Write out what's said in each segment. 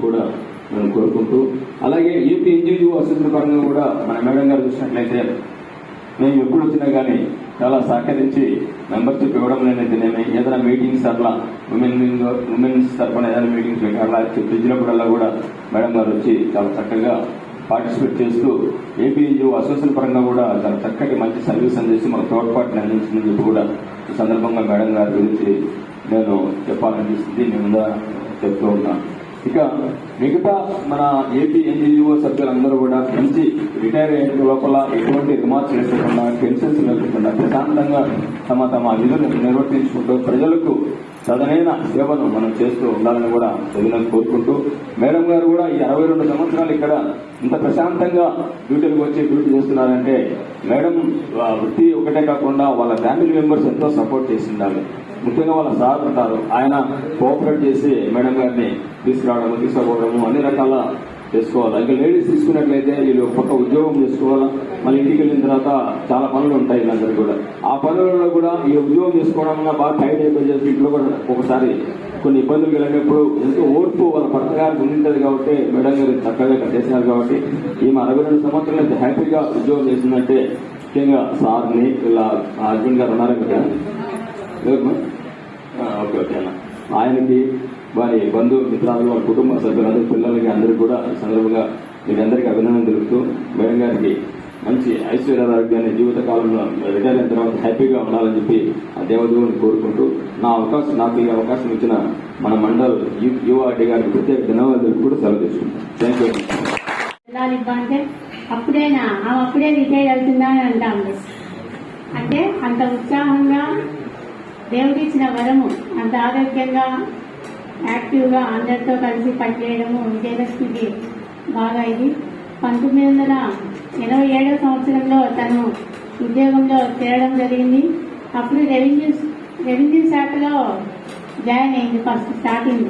కూడా మనం కోరుకుంటూ. అలాగే ఏపీ ఎన్జిఓ అసెంబ్లీ పరంగా కూడా మన మేడం గారు చూసినట్లయితే మేము ఎప్పుడు వచ్చినా కానీ చాలా సహకరించి మెంబర్షిప్ ఇవ్వడం లేనైతేనేమి ఏదైనా మీటింగ్స్ అట్లా ఉమెన్ ఉమెన్స్ తరఫున ఏదైనా మీటింగ్స్ పెట్టి అట్లా పిలిచినప్పుడల్లా కూడా మేడం గారు వచ్చి చాలా చక్కగా పార్టిసిపేట్ చేస్తూ ఏపీఎన్జిఓ అసోసియేషన్ పరంగా కూడా చాలా చక్కటి మంచి సర్వీస్ అందిస్తూ మన తోడ్పాటుని అందించిందని చెప్పి కూడా ఈ సందర్భంగా మేడం గారి గురించి నేను చెప్పాలనిపిస్తుంది నేను చెప్తూ ఉన్నాను. ఇక మిగతా మన ఏపీ ఎన్జిఓ సభ్యులందరూ కూడా మంచి రిటైర్ అయ్యే లోపల ఎటువంటి రిమార్క్స్ లేకుండా పెన్షన్స్ లేకుండా ప్రశాంతంగా తమ తమ విధులు నిర్వర్తించుకుంటూ ప్రజలకు తదనైన సేవను మనం చేస్తూ ఉండాలని కూడా ప్రజలను కోరుకుంటూ మేడం గారు కూడా ఈ అరవై రెండు సంవత్సరాలు ఇక్కడ ఇంత ప్రశాంతంగా డ్యూటీలకు వచ్చి డ్యూటీ చేస్తున్నారంటే మేడం వృత్తి ఒకటే కాకుండా వాళ్ళ ఫ్యామిలీ మెంబర్స్ ఎంతో సపోర్ట్ చేసి ఉండాలి. ముఖ్యంగా వాళ్ళ సార్ ఉంటారు. ఆయన కోఆపరేట్ చేసి మేడం గారిని తీసుకురావడము తీసుకుపోవడము అన్ని రకాల చేసుకోవాలి? ఇంకా లేడీస్ తీసుకున్నట్లయితే వీళ్ళు పక్క ఉద్యోగం చేసుకోవాలా? మళ్ళీ ఇంటికి వెళ్ళిన తర్వాత చాలా పనులు ఉంటాయి వీళ్ళందరూ కూడా. ఆ పనులలో కూడా ఈ ఉద్యోగం చేసుకోవడం బాగా టైట్ అయిపోయి చేసి ఇంట్లో కూడా ఒకసారి కొన్ని ఇబ్బందులు వెళ్ళినప్పుడు ఎంతో ఓర్పు వాళ్ళ భర్త గారికి ఉండింటది కాబట్టి మేడం గారు చక్కగా ఇక్కడ చేసినారు కాబట్టి ఈమె అరవై రెండు సంవత్సరాలు అయితే హ్యాపీగా ఉద్యోగం చేసిందంటే ముఖ్యంగా సార్ని ఇలా హస్బెండ్ గారు ఉన్నారు ఇక్కడ ఓకే ఓకే అన్న. ఆయనకి వారి బంధు మిత్రాలు వారి కుటుంబ సభ్యులందరూ పిల్లలకి అందరికీ కూడా ఈ సందర్భంగా మీకు అందరికీ అభినందన తెలుపుతూ మేడం గారికి మంచి ఐశ్వర్యారోగ్యాన్ని జీవిత కాలంలో రిటైర్ అయిన తర్వాత హ్యాపీగా ఉండాలని చెప్పి ఆ దేవదేవుని కోరుకుంటూ నా అవకాశం నాకు ఈ అవకాశం ఇచ్చిన మన మండల్ యు- యువఆర్టీ గారికి ప్రత్యేక ధన్యవాదాలు కూడా సెలవు తీసుకుంటాం థ్యాంక్ యూ అంటే అప్పుడేనా అప్పుడే రిటైర్ అవుతుందా అని అంటాం అంటే అంత ఉత్సాహంగా దేవుడు ఇచ్చిన వరము అంత ఆరోగ్యంగా యాక్టివ్గా అందరితో కలిసి పనిచేయడము విజయలక్ష్మికి బాగా ఇది. పంతొమ్మిది వందల ఎనభై ఏడవ సంవత్సరంలో తను ఉద్యోగంలో చేరడం జరిగింది. అప్పుడు రెవెన్యూ రెవెన్యూ శాఖలో జాయిన్ అయింది ఫస్ట్ స్టార్టింగ్.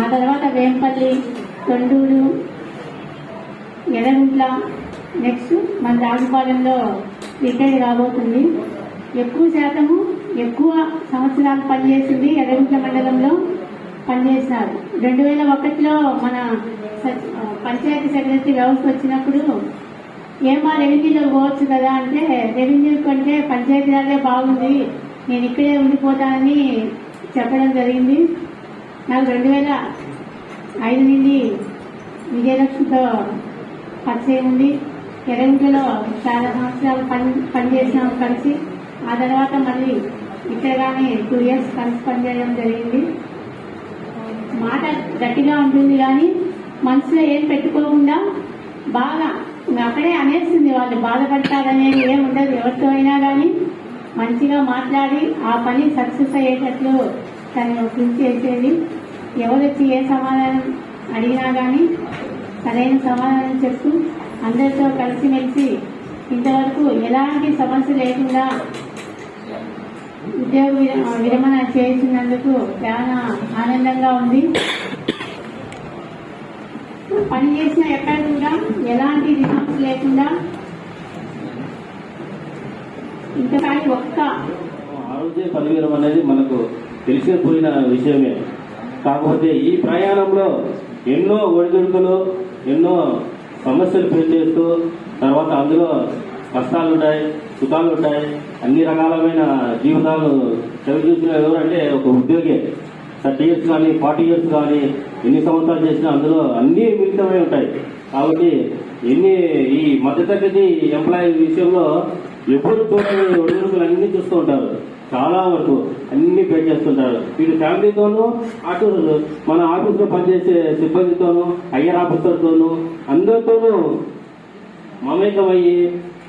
ఆ తర్వాత వేంపల్లి తొండూరు ఎర్రగుంట్ల నెక్స్ట్ మన రాజుపాలెంలో రిటైర్ కాబోతుంది. ఎక్కువ శాతము ఎక్కువ సంవత్సరాలు పనిచేసింది ఎర్రగుంట్ల మండలంలో. పనిచేశారు రెండు వేల ఒకటిలో మన పంచాయతీ సెక్రటరీ వ్యవస్థ వచ్చినప్పుడు ఏమా రెవెన్యూలో పోవచ్చు కదా? అంటే రెవెన్యూ కంటే పంచాయతీరాజే బాగుంది. నేను ఇక్కడే ఉండిపోతానని చెప్పడం జరిగింది. నాకు రెండు వేల ఐదు నుండి విజయలక్ష్మితో పరిచయం ఉంది. ఎరంగులో చాలా సంవత్సరాలు పని పనిచేసినాము కలిసి. ఆ తర్వాత మళ్ళీ ఇక్కడ కానీ టూ ఇయర్స్ కలిసి పనిచేయడం జరిగింది. మాట గట్టిగా ఉంటుంది కానీ మనసులో ఏం పెట్టుకోకుండా బాగా అక్కడే అనేస్తుంది వాళ్ళు బాధపడతారనేది ఏం ఉండదు ఎవరితో అయినా కానీ. మంచిగా మాట్లాడి ఆ పని సక్సెస్ అయ్యేటట్లు తను కృషి చేసేది. ఎవరొచ్చి ఏ సమాధానం అడిగినా కానీ సరైన సమాధానం చెప్తూ అందరితో కలిసిమెలిసి ఇంతవరకు ఎలాంటి సమస్య లేకుండా ఉద్యోగ విరమణ చేసినందుకు చాలా ఆనందంగా ఉంది. పని చేసిన ఎక్కడ కూడా ఎలాంటి రిమార్క్స్ లేకుండా ఇంతకాని ఒక్క ఆరోగ్య పదవీరం అనేది మనకు తెలిసిపోయిన విషయమే. కాకపోతే ఈ ప్రయాణంలో ఎన్నో ఒడిదుడుకులు ఎన్నో సమస్యలు ఫేస్ చేస్తూ తర్వాత అందులో కష్టాలు ఉంటాయి సుఖాలు ఉంటాయి అన్ని రకాలమైన జీవితాలు చవి చూసిన ఎవరంటే ఒక ఉద్యోగి. థర్టీ ఇయర్స్ కానీ ఫార్టీ ఇయర్స్ కానీ ఎన్ని సంవత్సరాలు చేసినా అందులో అన్నీ మిళితమై ఉంటాయి. కాబట్టి ఎన్ని ఈ మధ్యతరగతి ఎంప్లాయీ విషయంలో ఎప్పుడు చూడని ఒడిదుడుకులు అన్ని చూస్తూ ఉంటారు. చాలా వరకు అన్ని పే చేస్తుంటారు. వీళ్ళు ఫ్యామిలీతోనూ అటు మన ఆఫీస్లో పనిచేసే సిబ్బందితోనూ హయ్యర్ ఆఫీసర్తోనూ అందరితోనూ మమేకమయ్యి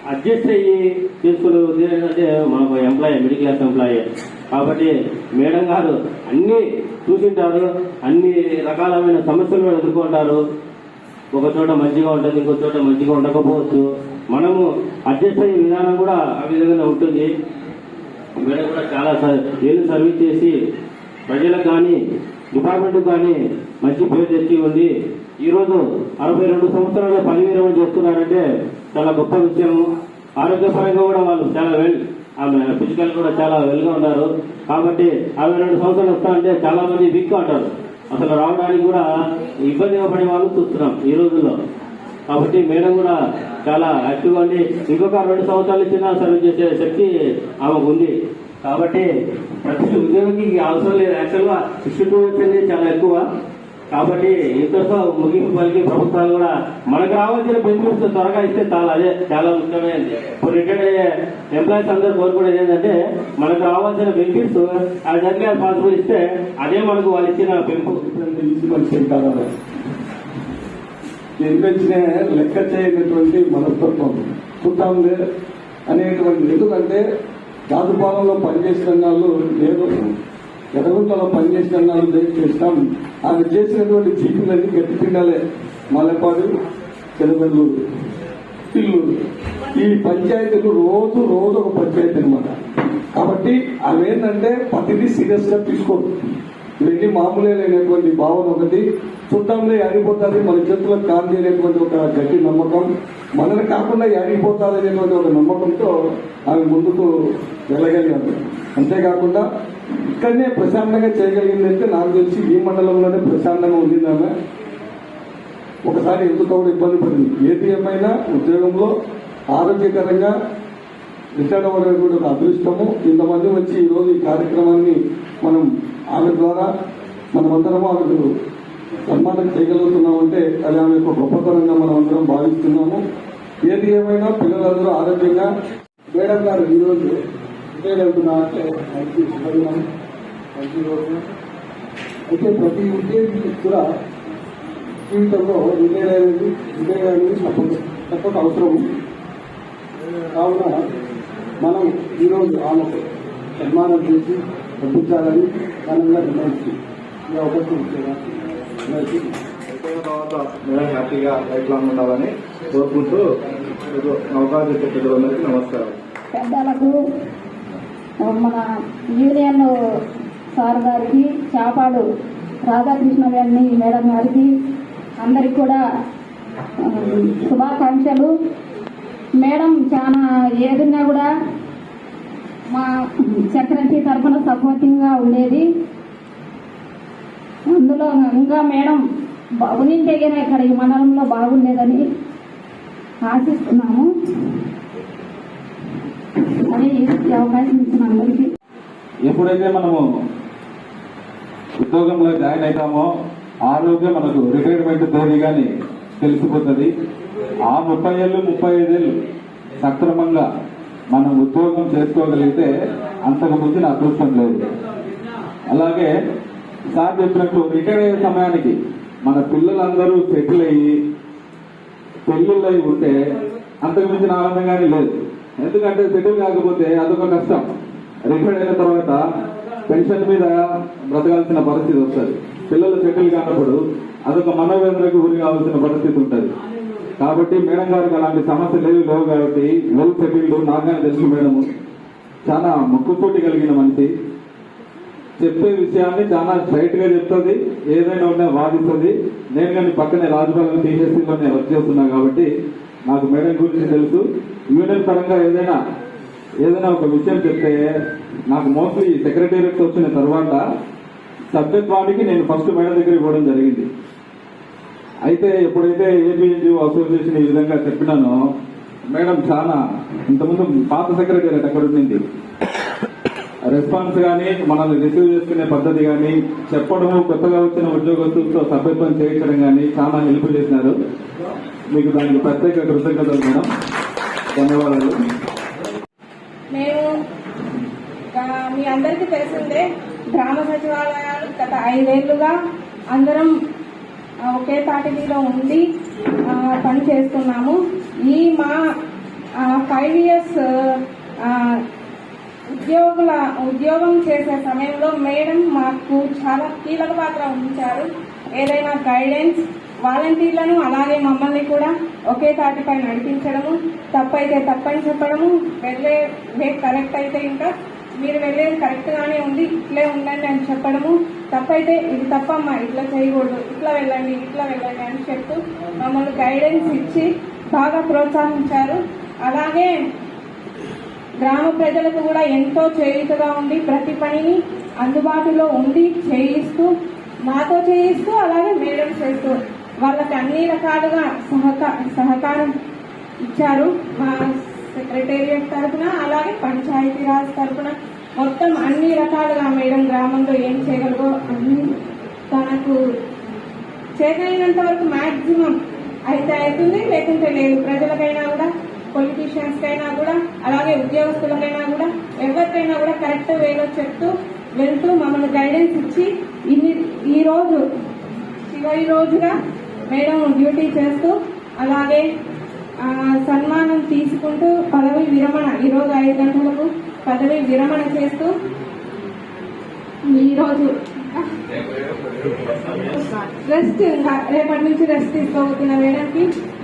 అడ్జస్ట్ అయ్యి చేసుకునే అంటే మనకు ఎంప్లాయీ మిడిల్ క్లాస్ ఎంప్లాయీ కాబట్టి మేడం గారు అన్ని చూసింటారు అన్ని రకాలమైన సమస్యలు ఎదుర్కొంటారు. ఒక చోట మంచిగా ఉంటుంది ఇంకో చోట మంచిగా ఉండకపోవచ్చు. మనము అడ్జస్ట్ అయ్యే విధానం కూడా ఆ విధంగానే ఉంటుంది. మేడం కూడా చాలా స- ఏళ్ళు సర్వీస్ చేసి ప్రజలకు కానీ డిపార్ట్మెంట్ కానీ మంచి పేరు తెచ్చి ఉంది. ఈరోజు అరవై రెండు సంవత్సరాలు పని విరమణ చేస్తున్నారంటే చాలా గొప్ప విషయం. ఆరోగ్యపరంగా కూడా వాళ్ళు చాలా వెల్ ఆమె ఫిజికల్ కూడా చాలా వెల్గా ఉన్నారు. కాబట్టి అరవై రెండు సంవత్సరాలు వస్తా అంటే చాలా మంది వీక్ అంటారు. అసలు రావడానికి కూడా ఇబ్బంది పడే వాళ్ళు చూస్తున్నాం ఈ రోజుల్లో. కాబట్టి మేడం కూడా చాలా యాక్టివ్గా ఉండి ఇంకొక రెండు సంవత్సరాలు ఇచ్చినా సర్వ్ చేసే శక్తి ఆమెకు ఉంది. కాబట్టి ప్రతి ఉద్యోగికి అవసరం లేదు. యాక్చువల్గా సిక్స్టీ అనేది వచ్చింది చాలా ఎక్కువ. కాబట్టి ఇంతతో ముగింపు పలికి ప్రభుత్వాలు కూడా మనకు రావాల్సిన బెనిఫిట్స్ త్వరగా ఇస్తే చాలా. అదే చాలా ముఖ్యమైనది ఇప్పుడు రిటైర్డ్ అయ్యే ఎంప్లాయీస్ అందరూ కోరుకునేది ఏంటంటే మనకు రావాల్సిన బెనిఫిట్స్ అది జరిగే పాసిబుల్ ఇస్తే అదే మనకు వాళ్ళు ఇచ్చిన పెంపు. ఈజీ లెక్క చేయనటువంటి మనస్తత్వం చూద్దాంలే అనేటువంటి ఎందుకంటే జాతుపాలనలో పనిచేసిన వాళ్ళు లేదు ఎర్రగుంటలో పనిచేసిన వాళ్ళు చేస్తాం. ఆమె చేసినటువంటి జీపులన్నీ గట్టి తిండాలే మల్లెపాడు చెరువెల్లూరు పిల్లూరు. ఈ పంచాయతీలు రోజు రోజు ఒక పంచాయతీ అనమాట కాబట్టి అవేంటంటే ఏంటంటే ప్రతిదీ సీరియస్గా తీసుకోరు. ఇవన్నీ మామూలే లేనటువంటి భావన ఒకటి. చుట్టంలో అడిగిపోతుంది మన చేతులకు కాదు అనేటువంటి ఒక గట్టి నమ్మకం. మనని కాకుండా అడిగిపోతుంది అనేటువంటి ఒక నమ్మకంతో ఆమె ముందుకు వెళ్ళగలిగారు. అంతేకాకుండా ఇక్కడనే ప్రశాంతంగా చేయగలిగిందంటే నాకు తెలిసి ఈ మండలంలోనే ప్రశాంతంగా ఉంది ఆమె ఒకసారి ఎందుకు కూడా ఇబ్బంది పడింది? ఏది ఏమైనా ఉద్యోగంలో ఆరోగ్యకరంగా రిటైర్ అవ్వడం కూడా ఒక అదృష్టము. ఇంతమంది వచ్చి ఈరోజు ఈ కార్యక్రమాన్ని మనం ఆమె ద్వారా మనమందరం ఆమెకు సన్మానం చేయగలుగుతున్నామంటే అది ఆమె యొక్క గొప్పతనంగా మనం అందరం భావిస్తున్నాము. ఏది ఏమైనా పిల్లలందరూ ఆరోగ్యంగా మేడం గారు ఈరోజు మంచి మంచి రోజు. అయితే ప్రతి ఉద్యోగి కూడా జీవితంలో రిటైర్ అనేది తప్పక తప్పక అవసరం. కావున మనం ఈరోజు ఆమెకు సన్మానం చేసి పంపించాలని ఘనంగా నిర్ణయించి ఈ అవకాశం ఇచ్చేదా అయిపోయిన తర్వాత హ్యాపీగా లైఫ్ లాంగ్ ఉండాలని కోరుకుంటూ అవకాశం పెద్దలందరికీ నమస్కారం. పెద్దలకు మన యూనియన్ సార్ గారికి చాపాడు రాధాకృష్ణ గారిని మేడం గారికి అందరికి కూడా శుభాకాంక్షలు. మేడం చాలా ఏదున్నా కూడా మా సెక్రటరీ తరఫున సపోర్టింగ్గా ఉండేది. అందులో ఇంకా మేడం బాగునింటే గనక ఇక్కడ ఈ మండలంలో బాగుండేదని ఆశిస్తున్నాము. ఈ అవకాశం ఇచ్చిన అందరికీ. ఎప్పుడైతే మనము ఉద్యోగంలో జాయిన్ అవుతామో ఆ రోజే మనకు రిటైర్మెంట్ తేదీ కానీ తెలిసిపోతుంది. ఆ ముప్పై ఏళ్ళు ముప్పై ఐదేళ్ళు సక్రమంగా మనం ఉద్యోగం చేసుకోగలిగితే అంతకు మించిన అదృష్టం లేదు. అలాగే సార్ చెప్పినట్టు రిటైర్ అయ్యే సమయానికి మన పిల్లలందరూ సెటిల్ అయ్యి పెళ్ళిళ్ళు ఉంటే అంతకు మించిన ఆనందంగానే లేదు. ఎందుకంటే సెటిల్ కాకపోతే అదొక కష్టం. రిటైర్డ్ అయిన తర్వాత పెన్షన్ మీద బ్రతకాల్సిన పరిస్థితి వస్తుంది. పిల్లలు సెటిల్ కానప్పుడు అదొక మనోవేదనకు గురి కావాల్సిన పరిస్థితి ఉంటుంది. కాబట్టి మేడం గారికి అలాంటి సమస్య లేవు లేవు కాబట్టి వెల్ సెటిల్డ్ నాగానే తెలుసు మేడం. చాలా ముక్కుసూటి కలిగిన మనిషి. చెప్పే విషయాన్ని చాలా స్ట్రైట్గా చెప్తుంది ఏదైనా ఉన్నా వాదిస్తుంది. నేను కానీ పక్కనే రాజభవన్ టీఎస్సీలోనే వర్క్ చేస్తున్నా కాబట్టి నాకు మేడం గురించి తెలుసు. యూనియన్ పరంగా ఏదైనా ఏదైనా ఒక విషయం చెప్తే నాకు మోస్ట్లీ సెక్రటేరియట్ వచ్చిన తర్వాత సభ్యత్వానికి నేను ఫస్ట్ మేడం దగ్గర ఇవ్వడం జరిగింది. అయితే ఎప్పుడైతే ఏపీఎన్జిఓ అసోసియేషన్ ఈ విధంగా చెప్పినానో మేడం చాలా ఇంతకుముందు పాత సెక్రటేరియట్ అక్కడ ఉండింది. రెస్పాన్స్ కానీ మనల్ని రిసీవ్ చేసుకునే పద్ధతి కానీ చెప్పడము కొత్తగా వచ్చిన ఉద్యోగస్తులతో సభ్యత్వం చేయించడం కానీ చాలా హెల్ప్ చేసినారు. మీకు దానికి ప్రత్యేక కృతజ్ఞతలు మేడం. ధన్యవాదాలు. మేము మీ అందరికీ తెలిసిందే గ్రామ సచివాలయాలు గత ఐదేళ్ళుగా అందరం ఒకే పార్టీలో ఉండి పని చేస్తున్నాము. ఈ మా ఫైవ్ ఇయర్స్ ఉద్యోగుల ఉద్యోగం చేసే సమయంలో మేడం మాకు చాలా కీలక పాత్ర ఉంచారు ఏదైనా గైడెన్స్ వాలంటీర్లను అలాగే మమ్మల్ని కూడా ఒకే తాటిపై నడిపించడము తప్పైతే తప్పని చెప్పడము వెళ్ళే వే కరెక్ట్ అయితే ఇంకా మీరు వెళ్ళేది కరెక్ట్ గానే ఉంది ఇట్లే ఉండండి అని చెప్పడము తప్పైతే ఇది తప్పమ్మా ఇట్లా చేయకూడదు ఇట్లా వెళ్ళండి ఇట్లా వెళ్ళండి అని చెప్తూ మమ్మల్ని గైడెన్స్ ఇచ్చి బాగా ప్రోత్సహించారు. అలాగే గ్రామ ప్రజలకు కూడా ఎంతో చేయుతగా ఉండి ప్రతి పనిని అందుబాటులో ఉండి చేయిస్తూ మాతో చేయిస్తూ అలాగే మేడం చేస్తూ వాళ్ళకి అన్ని రకాలుగా సహకా సహకారం ఇచ్చారు మా సెక్రటేరియట్ తరఫున అలాగే పంచాయతీరాజ్ తరఫున మొత్తం అన్ని రకాలుగా మేడం గ్రామంలో ఏం చేయగలరో అన్ని తనకు చేయగలిగినంత వరకు మాక్సిమం అయితే అవుతుంది. లేకుంటే లేదు. ప్రజలకైనా కూడా పొలిటీషియన్స్ కైనా కూడా అలాగే ఉద్యోగస్తులకైనా కూడా ఎవరికైనా కూడా కరెక్ట్ వేలో చెప్తూ వెళ్తూ మమ్మల్ని గైడెన్స్ ఇచ్చి ఇన్ని ఈ రోజు చివరి రోజుగా మేడం డ్యూటీ చేస్తూ అలాగే సన్మానం తీసుకుంటూ పదవి విరమణ ఈరోజు ఐదు గంటలకు పదవి విరమణ చేస్తూ ఈరోజు రెస్ట్ ఇంకా రేపటి నుంచి రెస్ట్ తీసుకోబోతున్న మేడంకి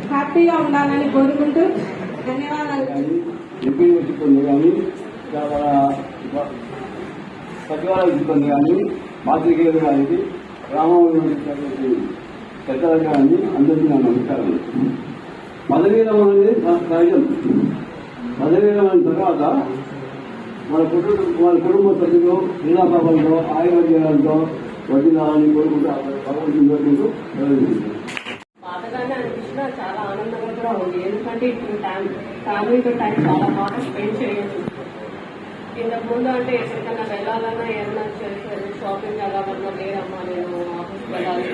హ్యాపీగా ఉండాలని కోరుకుంటూ ధన్యవాదాలు. సచివాలయం సిబ్బంది కానీ సచివాలయ సిబ్బంది కానీ కానీ గ్రామంలో ఉన్నటువంటి కానీ అందరికీ నా నమస్కారం పదవీ అనేది సహజం పదవీ అయిన తర్వాత మన కుటుంబ మన కుటుంబ సభ్యులు క్రీడాపాలతో ఆయుర్వేదాలతో వడ్డీదాలని కోరుకుంటూ భగవంతుని కోరుకుంటూ ప్రవేశించారు. బాధగానే అనిపించినా చాలా ఆనందంగా కూడా ఉంది. ఎందుకంటే ఇప్పుడు టైం ఫ్యామిలీతో టైం చాలా బాగా స్పెండ్ చేయొచ్చు. ఇంతకు ముందు అంటే ఎక్కడికైనా వెళ్ళాలన్నా ఏమన్నా చేసేది షాపింగ్ వెళ్ళాలన్నా లేదమ్మా నేను ఆఫీస్కి వెళ్ళాలి.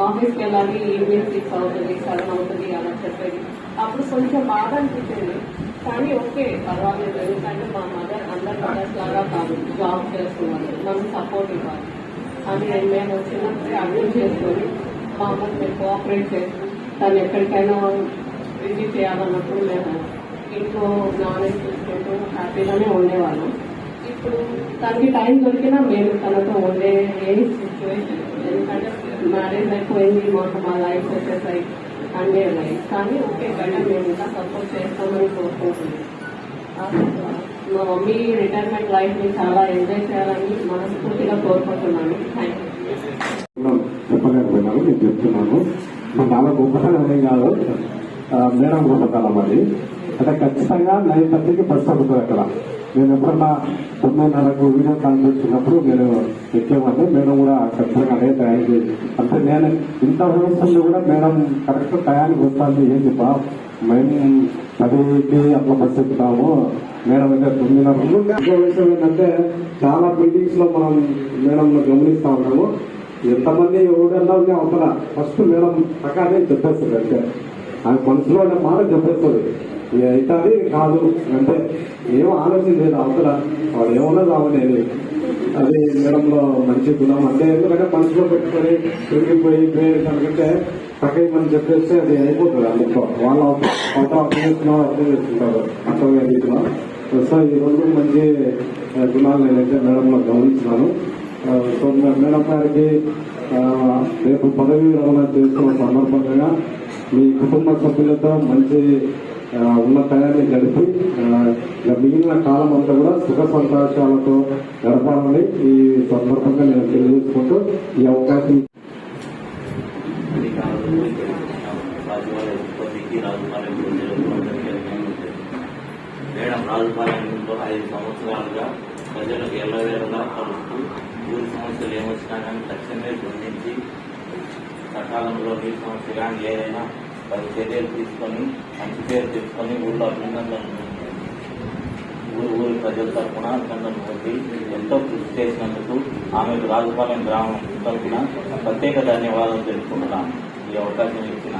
ఆఫీస్కి వెళ్ళాలి ఈవినింగ్ సిక్స్ అవుతుంది సెవెన్ అవుతుంది అలా చెప్పేది. అప్పుడు కొంచెం బాధ అనిపించింది. కానీ ఓకే పర్వాలేదు. ఎందుకంటే మా మదర్ అందరు మదర్స్ లాగా కాదు జాబ్ చేస్తున్నారు. మనం సపోర్ట్ ఇవ్వాలి. అని మేము చిన్నప్పుడే అర్థం చేసుకొని మా అమ్మకి మేము కోఆపరేట్ చేసి తను ఎక్కడికైనా విజిట్ చేయాలన్నప్పుడు మేము ఇంట్లో నాలెడ్జ్ చూసుకుంటూ హ్యాపీగానే ఉండేవాళ్ళం. ఇప్పుడు తనకి టైం దొరికినా మేము తనతో ఉండే ఏ సిచ్యువేషన్ ఎందుకంటే మ్యారేజ్ అయిపోయింది మాకు మా లైఫ్ సెటెస్ అయి అన్నీ ఉన్నాయి కానీ ఓకే బయట మేము ఇంకా సపోర్ట్ చేస్తామని కోరుకుంటున్నాం. మా మమ్మీ రిటైర్మెంట్ లైఫ్ని చాలా ఎంజాయ్ చేయాలని మనస్ఫూర్తిగా కోరుకుంటున్నాను. థ్యాంక్ యూ చెప్పలేకపోయినాను నేను చెప్తున్నాను. మా చాలా గొప్పతనం ఏం కాదు మేడం గొప్పతనం అది అంటే ఖచ్చితంగా నైన్ థర్టీకి బస్ అవుతుంది అక్కడ. నేను ఎప్పుడన్నా తొమ్మిదిన్నరకు వీడియో కాన్ఫరెన్స్ ఉన్నప్పుడు నేను ఎక్కేవాడిని మేడం కూడా ఖచ్చితంగా అదే టయానికి అంటే నేను ఇంత వ్యవస్థలో కూడా మేడం కరెక్ట్ టయానికి వస్తుంది. ఏంటి బా మేము పదికి అట్లా బస్సు ఎక్కుతాము మేడం అయితే తొమ్మిదిన్నరకు ఇంకో విషయం ఏంటంటే చాలా మీటింగ్స్లో మనం మేడం గమనిస్తా ఉన్నాము. ఎంతమంది ఎవడన్నా ఉంటే అవతల. ఫస్ట్ మేడం ప్రకారం చెప్పేస్తుంది అంటే ఆమె మనసులో ఉన్న మాట చెప్పేస్తుంది అవుతుంది కాదు. అంటే ఏం ఆలోచించలేదు లేదు అవతల. వాడు ఏమన్నా రావలేదు అది మేడంలో మంచి గుణం. అంటే ఎందుకంటే మనసులో పెట్టుకొని తిరిగిపోయి పేరు కనుకంటే చెప్పేస్తే అది అయిపోతుంది. అందులో వాళ్ళు అవతల అర్థం చేసుకున్నారు అర్థం చేసుకుంటారు. అర్థమయ్యే రీతిలో సో ఈ మంచి గుణాలు నేనైతే మేడంలో గమనించినాను. సో మేడం గారికి రేపు పదవి విరమణ చేస్తున్న సందర్భంగా మీ కుటుంబ సభ్యులతో మంచి ఆ, ఉన్నతాన్ని గడిపి మిగిలిన కాలం అంతా కూడా సుఖ సంతోషాలతో గడపాలని ఈ సందర్భంగా నేను తెలియజేసుకుంటూ ఈ అవకాశం ప్రజలకు అందరికీ అభినందనలు. మేడం రాజుపాలెంలో ఐదు సంవత్సరాలుగా ప్రజలకు ఎల్లవేళలా కలుస్తూ ఊరి సమస్యలు ఏమొచ్చినా కానీ తక్షణమే స్పందించి సకాలంలో నీటి సమస్య కానీ ఏదైనా పది చర్యలు తీసుకొని మంచి పేరు తెచ్చుకొని ఊళ్ళో అభినందనలు ఊరు ఊరి ప్రజల తరఫున అభినందనలు పొంది ఎంతో కృషి చేసినందుకు ఆమెకు రాజుపాలెం గ్రామం తరఫున ప్రత్యేక ధన్యవాదాలు తెలుపుకుంటున్నాను ఈ అవకాశం ఇచ్చిన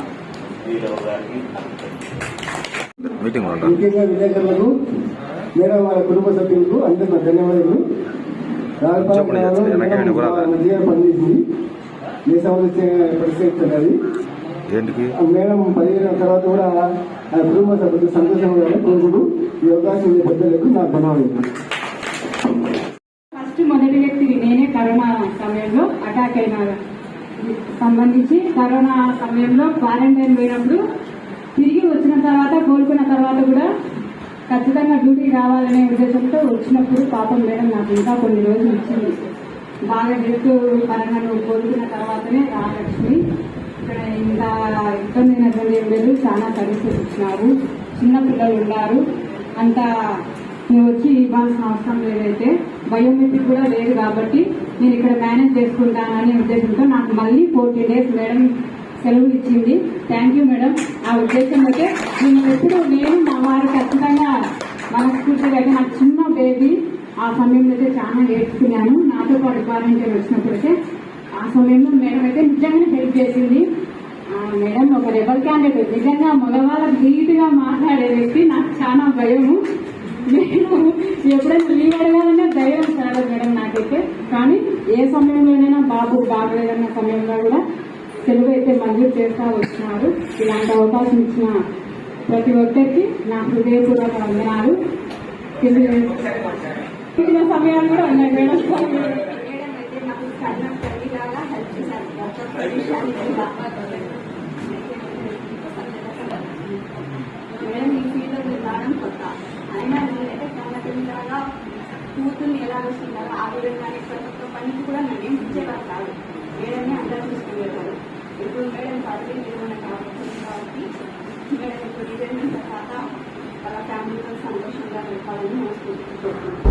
ముఖ్యంగా విలేకరులకు మేడం వాళ్ళ కుటుంబ సభ్యులకు అందరికీ నా ధన్యవాదాలు చాలా మంచిగా పనిచేసింది. సమస్య పరిస్థితి అది. ఆ మేడం పదిహేను తర్వాత కూడా కుటుంబ సభ్యులు సంతోషంగా కోరుకుంటూ ఈ అవకాశం పెద్దలకు నా ధన్యవాదాలు. ఫస్ట్ మొదటి వ్యక్తి నేనే కరోనా సమయంలో అటాక్ అయిన సంబంధించి కరోనా సమయంలో క్వారంటైన్ పోయినప్పుడు తిరిగి వచ్చిన తర్వాత కోలుకున్న తర్వాత కూడా ఖచ్చితంగా డ్యూటీకి రావాలనే ఉద్దేశంతో వచ్చినప్పుడు పాపం మేడం నాకు ఇంకా కొన్ని రోజులు ఇచ్చింది. బాగా హెల్త్ పరంగా నువ్వు కోరుకున్న తర్వాతనే రాలక్ష్మి. ఇక్కడ ఇంత ఇబ్బంది ఏం లేదు చాలా పరిస్థితి ఇచ్చినావు చిన్న పిల్లలు ఉన్నారు. అంత నువ్వు వచ్చి ఇవ్వాల్సిన అవసరం లేదైతే బయోమెట్రిక్ కూడా లేదు కాబట్టి నేను ఇక్కడ మేనేజ్ చేసుకుంటాననే ఉద్దేశంతో నాకు మళ్ళీ ఫోర్టీన్ డేస్ మేడం సెలవులు ఇచ్చింది. Thank you madam. ఆ ఉద్దేశం అయితే నేను ఎప్పుడు నేను మా వారు ఖచ్చితంగా మనస్ఫూర్తిగా అయితే నాకు చిన్న బేబీ ఆ సమయంలో అయితే చాలా నేర్చుకున్నాను. నాతో పాటు క్వారంటైన్ వచ్చినప్పుడైతే ఆ సమయంలో మేడం అయితే నిజంగా హెల్ప్ చేసింది. మేడం ఒక రెబల్ క్యాండిడేట్ నిజంగా మగవాళ్ళకి ధీటుగా మాట్లాడే వ్యక్తి నాకు చాలా భయము. నేను ఎప్పుడైనా లీవ్ అడగాలన్నా ధైర్యం చాలా మేడం నాకైతే. కానీ ఏ సమయంలోనైనా బాబు బాగలేదన్న సమయంలో కూడా తెలుగు అయితే మంజూరు చేస్తా వచ్చినారు ఇలాంటి అవకాశం ఇచ్చిన ప్రతి ఒక్కరికి నా హృదయపూర్వక వందనాలు. తెలుగు సమయాలు కూడా ఉన్నాయి మేడం అయితే నాకు కన్న తల్లిలాగా హెల్ప్ చేశారు డాక్టర్ ప్రదీప్ మేడం ఈ ఫీల్డ్లో మీరు రావడం కొత్త అయినా నేనైతే కన్న తల్లిలాగా కూతుర్ని ఎలా వస్తున్నారో ఆ విధంగానే ప్రతి ఒక్క పనికి కూడా నన్ను ఇచ్చేవారు కాదు మేడమే అందరూ చూసుకునేవారు ఇప్పుడు మేడం పార్టీ నిర్వహణ కాబట్టి మేడం ఇప్పుడు తర్వాత వాళ్ళ ఫ్యామిలీతో సంతోషంగా వెళ్ళాలని మనసుకుంటున్నాను